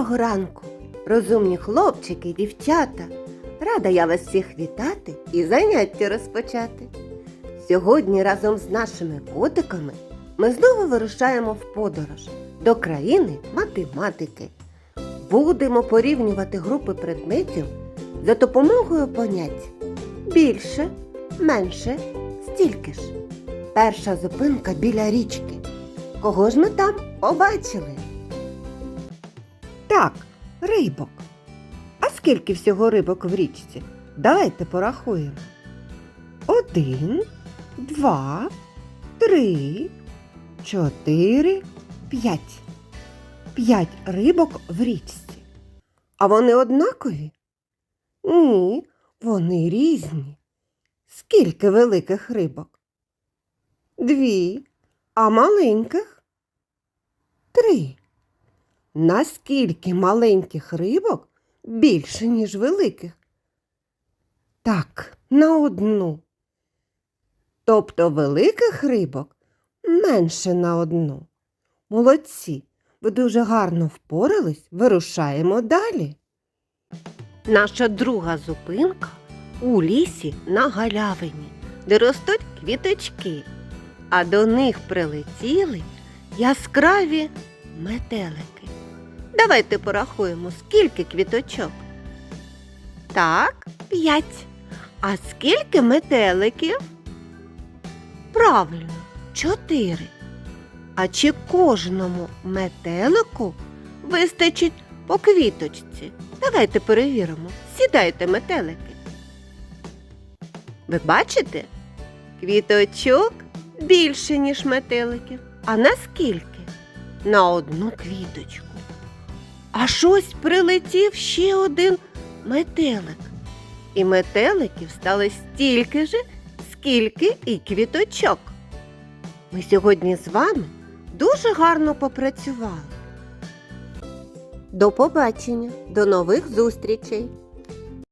Доброго ранку, розумні хлопчики і дівчата. Рада я вас всіх вітати і заняття розпочати. Сьогодні разом з нашими котиками ми знову вирушаємо в подорож до країни математики. Будемо порівнювати групи предметів за допомогою понять більше, менше, стільки ж. Перша зупинка біля річки. Кого ж ми там побачили? Так, рибок. А скільки всього рибок в річці? Давайте порахуємо. Один, два, три, чотири, п'ять. П'ять рибок в річці. А вони однакові? Ні, вони різні. Скільки великих рибок? Дві. А маленьких? Три. Наскільки маленьких рибок більше, ніж великих? Так, на одну. Тобто великих рибок менше на одну. Молодці, ви дуже гарно впорались, вирушаємо далі. Наша друга зупинка у лісі на галявині, де ростуть квіточки, а до них прилетіли яскраві метелики. Давайте порахуємо, скільки квіточок. Так, п'ять. А скільки метеликів? Правильно, чотири. А чи кожному метелику вистачить по квіточці? Давайте перевіримо. Сідайте, метелики. Ви бачите? Квіточок більше, ніж метеликів. А наскільки? На одну квіточку. А щось прилетів ще один метелик. І метеликів стало стільки же, скільки і квіточок. Ми сьогодні з вами дуже гарно попрацювали. До побачення, до нових зустрічей!